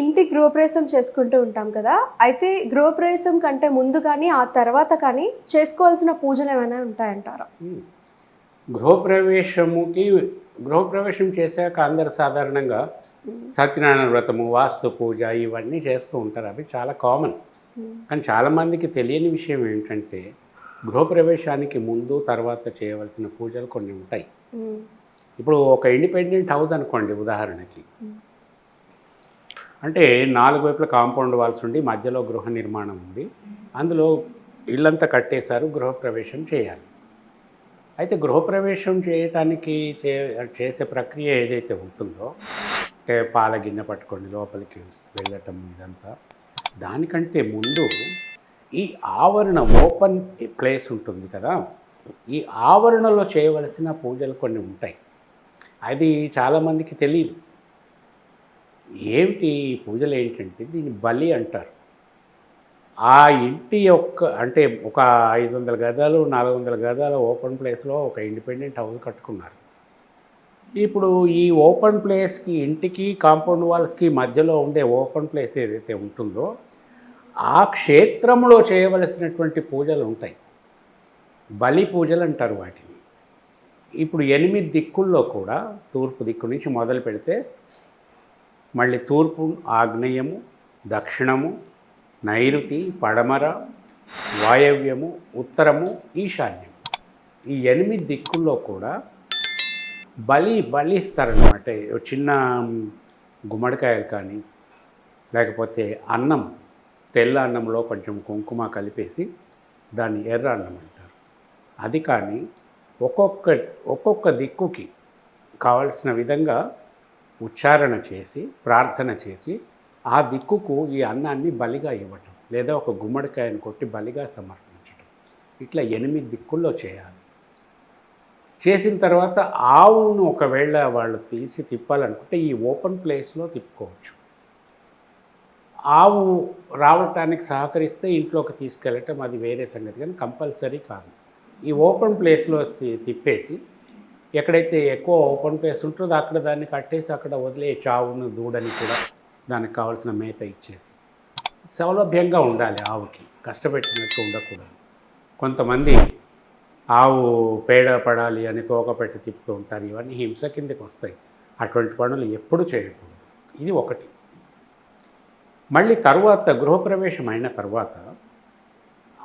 ఇంటి గృహప్రవేశం చేసుకుంటూ ఉంటాం కదా. అయితే గృహప్రవేశం కంటే ముందు కానీ ఆ తర్వాత కానీ చేసుకోవాల్సిన పూజలు ఏమైనా ఉంటాయంటారా. గృహప్రవేశముకి గృహప్రవేశం చేశాక అందరు సాధారణంగా సత్యనారాయణ వ్రతము వాస్తు పూజ ఇవన్నీ చేస్తూ ఉంటారు. అవి చాలా కామన్. కానీ చాలామందికి తెలియని విషయం ఏంటంటే గృహప్రవేశానికి ముందు తర్వాత చేయవలసిన పూజలు కొన్ని ఉంటాయి. ఇప్పుడు ఒక ఇండిపెండెంట్ హౌస్ అనుకోండి ఉదాహరణకి. అంటే నాలుగు వైపుల కాంపౌండ్ వాల్స్ ఉండి మధ్యలో గృహ నిర్మాణం ఉంది. అందులో ఇల్లంతా కట్టేశారు గృహప్రవేశం చేయాలి. అయితే గృహప్రవేశం చేయటానికి చే చేసే ప్రక్రియ ఏదైతే ఉంటుందో అంటే పాల గిన్నె పట్టుకొని లోపలికి వెళ్ళటం ఇదంతా. దానికంటే ముందు ఈ ఆవరణ ఓపెన్ ప్లేస్ ఉంటుంది కదా ఈ ఆవరణలో చేయవలసిన పూజలు కొన్ని ఉంటాయి. అది చాలామందికి తెలియదు. ఏమిటి ఈ పూజలు ఏంటంటే దీన్ని బలి అంటారు. ఆ ఇంటి యొక్క అంటే ఒక ఐదు వందల గదాలు నాలుగు వందల గదాలు ఓపెన్ ప్లేస్లో ఒక ఇండిపెండెంట్ హౌస్ కట్టుకున్నారు. ఇప్పుడు ఈ ఓపెన్ ప్లేస్కి ఇంటికి కాంపౌండ్ వాల్స్కి మధ్యలో ఉండే ఓపెన్ ప్లేస్ ఏదైతే ఉంటుందో ఆ క్షేత్రంలో చేయవలసినటువంటి పూజలు ఉంటాయి. బలి పూజలు అంటారు వాటిని. ఇప్పుడు ఎనిమిది దిక్కుల్లో కూడా తూర్పు దిక్కు నుంచి మొదలు పెడితే మళ్ళీ తూర్పు ఆగ్నేయము దక్షిణము నైరుతి పడమర వాయవ్యము ఉత్తరము ఈశాన్యం ఈ ఎనిమిది దిక్కుల్లో కూడా బలి బలి ఇస్తారనమాట చిన్న గుమ్మడికాయలు కానీ లేకపోతే అన్నం తెల్ల అన్నంలో కొంచెం కుంకుమ కలిపేసి దాన్ని ఎర్ర అన్నం అంటారు. అది కానీ ఒక్కొక్క ఒక్కొక్క దిక్కుకి కావలసిన విధంగా ఉచ్చారణ చేసి ప్రార్థన చేసి ఆ దిక్కుకు ఈ అన్నాన్ని బలిగా ఇవ్వటం లేదా ఒక గుమ్మడికాయను కొట్టి బలిగా సమర్పించడం ఇట్లా ఎనిమిది దిక్కుల్లో చేయాలి. చేసిన తర్వాత ఆవును ఒకవేళ వాళ్ళు తీసి తిప్పాలనుకుంటే ఈ ఓపెన్ ప్లేస్లో తిప్పుకోవచ్చు. ఆవు రావటానికి సహకరిస్తే ఇంట్లోకి తీసుకెళ్ళటం అది వేరే సంగతి కానీ కంపల్సరీ కాదు. ఈ ఓపెన్ ప్లేస్లో తి- తిప్పేసి ఎక్కడైతే ఎక్కువ ఓపెన్ ప్లేస్ ఉంటుందో అక్కడ దాన్ని కట్టేసి అక్కడ వదిలే చావును దూడని కూడా దానికి కావాల్సిన మేత ఇచ్చేసి. సౌలభ్యంగా ఉండాలి ఆవుకి. కష్టపెట్టినట్టు ఉండకూడదు. కొంతమంది ఆవు పేడ పడాలి అని తోక పెట్టి తిప్పుతూ ఉంటారు. ఇవన్నీ హింస కిందకి వస్తాయి. అటువంటి పనులు ఎప్పుడు చేయకూడదు. ఇది ఒకటి. మళ్ళీ తర్వాత గృహప్రవేశం అయిన తర్వాత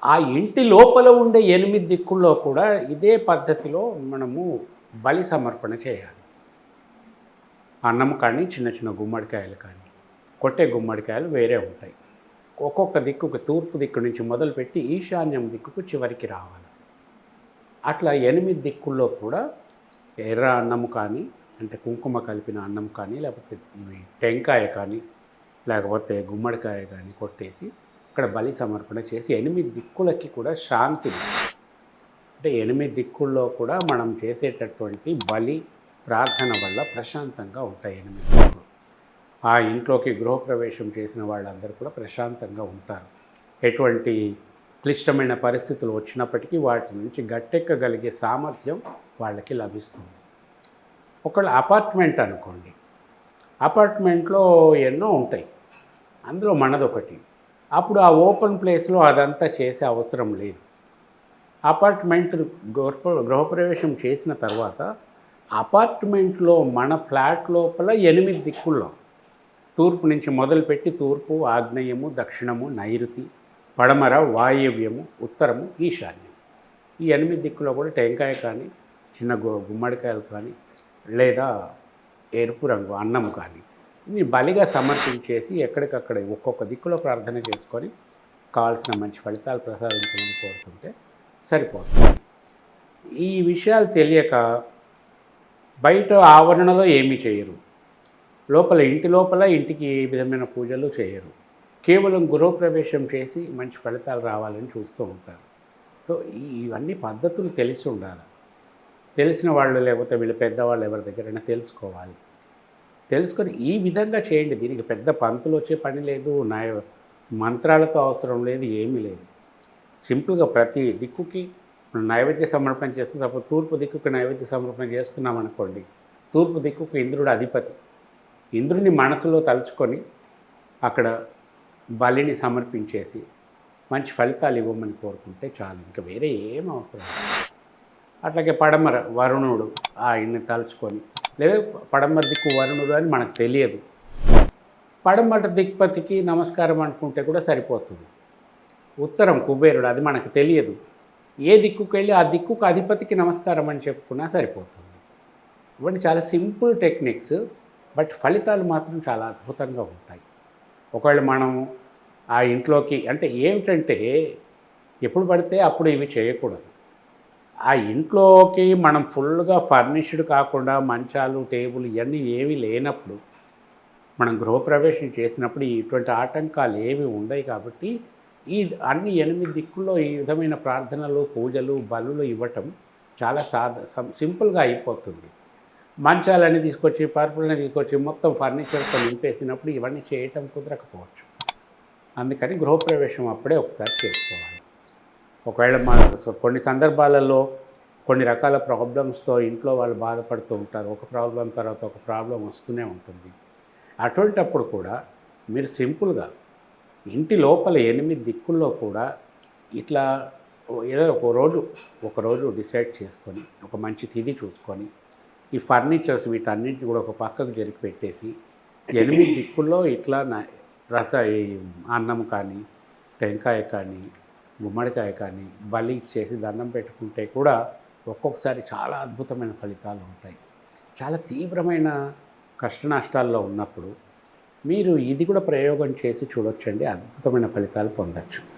ఆ ఇంటి లోపల ఉండే ఎనిమిది దిక్కుల్లో కూడా ఇదే పద్ధతిలో మనము బలి సమర్పణ చేయాలి. అన్నం కానీ చిన్న చిన్న గుమ్మడికాయలు కానీ కొట్టే గుమ్మడికాయలు వేరే ఉంటాయి. ఒక్కొక్క దిక్కుకు తూర్పు దిక్కు నుంచి మొదలుపెట్టి ఈశాన్యం దిక్కుకు చివరికి రావాలి. అట్లా ఎనిమిది దిక్కుల్లో కూడా ఎర్ర అన్నం కానీ అంటే కుంకుమ కలిపిన అన్నం కానీ లేకపోతే టెంకాయ కానీ లేకపోతే గుమ్మడికాయ కానీ కొట్టేసి అక్కడ బలి సమర్పణ చేసి ఎనిమిది దిక్కులకి కూడా శాంతి అంటే ఎనిమిది దిక్కుల్లో కూడా మనం చేసేటటువంటి బలి ప్రార్థన వల్ల ప్రశాంతంగా ఉంటాయి ఎనిమిది దిక్కులు. ఆ ఇంట్లోకి గృహప్రవేశం చేసిన వాళ్ళందరూ కూడా ప్రశాంతంగా ఉంటారు. ఎటువంటి క్లిష్టమైన పరిస్థితులు వచ్చినప్పటికీ వాటి నుంచి గట్టెక్కగలిగే సామర్థ్యం వాళ్ళకి లభిస్తుంది. ఒకళ్ళు అపార్ట్మెంట్ అనుకోండి. అపార్ట్మెంట్లో ఎన్నో ఉంటాయి. అందులో మనదొకటి. అప్పుడు ఆ ఓపెన్ ప్లేస్లో అదంతా చేసే అవసరం లేదు. అపార్ట్మెంట్ గృహ గృహప్రవేశం చేసిన తర్వాత అపార్ట్మెంట్లో మన ఫ్లాట్ లోపల ఎనిమిది దిక్కుల్లో తూర్పు నుంచి మొదలుపెట్టి తూర్పు ఆగ్నేయము దక్షిణము నైరుతి పడమర వాయవ్యము ఉత్తరము ఈశాన్యం. ఈ ఎనిమిది దిక్కులో కూడా టెంకాయ కానీ చిన్న గుమ్మడికాయలు కానీ లేదా ఎరుపు రంగు అన్నం కానీ ఇవి బలిగా సమర్పించేసి ఎక్కడికక్కడ ఒక్కొక్క దిక్కులో ప్రార్థన చేసుకొని కావాల్సిన మంచి ఫలితాలు ప్రసాదించమని కోరుతుంటే సరిపోతుంది. ఈ విషయాలు తెలియక బయట ఆవరణలో ఏమీ చేయరు. లోపల ఇంటి లోపల ఇంటికి ఏ విధమైన పూజలు చేయరు. కేవలం గృహప్రవేశం చేసి మంచి ఫలితాలు రావాలని చూస్తూ ఉంటారు. సో ఇవన్నీ పద్ధతులు తెలిసి ఉండాలి. తెలిసిన వాళ్ళు లేకపోతే వీళ్ళు పెద్దవాళ్ళు ఎవరి దగ్గరైనా తెలుసుకోవాలి. తెలుసుకొని ఈ విధంగా చేయండి. దీనికి పెద్ద పంతులు వచ్చే పని లేదు నా మంత్రాలతో అవసరం లేదు ఏమీ లేదు. సింపుల్గా ప్రతి దిక్కుకి మనం నైవేద్య సమర్పణ చేస్తున్నాం అప్పుడు తూర్పు దిక్కుకి నైవేద్య సమర్పణ చేస్తున్నాం అనుకోండి తూర్పు దిక్కుకు ఇంద్రుడు అధిపతి. ఇంద్రుని మనసులో తలుచుకొని అక్కడ బలిని సమర్పించేసి మంచి ఫలితాలు ఇవ్వమని కోరుకుంటే చాలు. ఇంకా వేరే ఏం అవసరం అట్లాగే పడమర వరుణుడు ఆయన్ని తలుచుకొని లేదా పడమర దిక్కు వరుణుడు అని మనకు తెలియదు. పడమర దిక్పతికి నమస్కారం అనుకుంటే కూడా సరిపోతుంది. ఉత్తరం కుబేరుడు అది మనకు తెలియదు. ఏ దిక్కుకు వెళ్ళి ఆ దిక్కుకు అధిపతికి నమస్కారం అని చెప్పుకున్నా సరిపోతుంది. ఇవన్నీ చాలా సింపుల్ టెక్నిక్స్ బట్ ఫలితాలు మాత్రం చాలా అద్భుతంగా ఉంటాయి. ఒకవేళ మనం ఆ ఇంట్లోకి అంటే ఏమిటంటే ఎప్పుడు పడితే అప్పుడు ఇవి చేయకూడదు. ఆ ఇంట్లోకి మనం ఫుల్గా ఫర్నిష్డ్ కాకుండా మంచాలు టేబుల్ ఇవన్నీ ఏవి లేనప్పుడు మనం గృహప్రవేశం చేసినప్పుడు ఇటువంటి ఆటంకాలు ఏవి ఉండవు కాబట్టి ఈ అన్ని ఎనిమిది దిక్కుల్లో ఈ విధమైన ప్రార్థనలు పూజలు బలులు ఇవ్వటం చాలా సాధ సింపుల్గా అయిపోతుంది. మంచాలన్నీ తీసుకొచ్చి పరుపులని తీసుకొచ్చి మొత్తం ఫర్నిచర్తో నింపేసినప్పుడు ఇవన్నీ చేయటం కుదరకపోవచ్చు. అందుకని గృహప్రవేశం అప్పుడే ఒకసారి చేసుకోవాలి. ఒకవేళ మన కొన్ని సందర్భాలలో కొన్ని రకాల ప్రాబ్లమ్స్తో ఇంట్లో వాళ్ళు బాధపడుతూ ఉంటారు. ఒక ప్రాబ్లం తర్వాత ఒక ప్రాబ్లం వస్తూనే ఉంటుంది. అటువంటప్పుడు కూడా మీరు సింపుల్గా ఇంటి లోపల ఎనిమిది దిక్కుల్లో కూడా ఇట్లా ఏదో ఒక రోజు ఒక రోజు డిసైడ్ చేసుకొని ఒక మంచి తిది చూసుకొని ఈ ఫర్నిచర్స్ వీటన్నింటిని కూడా ఒక పక్కకు జరిగి పెట్టేసి ఎనిమిది దిక్కుల్లో ఇట్లా నా- రస ఈ అన్నం కానీ టెంకాయ కానీ గుమ్మడికాయ కానీ బలి ఇచ్చేసి దండం పెట్టుకుంటే కూడా ఒక్కొక్కసారి చాలా అద్భుతమైన ఫలితాలు ఉంటాయి. చాలా తీవ్రమైన కష్ట నష్టాల్లో ఉన్నప్పుడు మీరు ఇది కూడా ప్రయోగం చేసి చూడొచ్చండి. అద్భుతమైన ఫలితాలు పొందొచ్చు.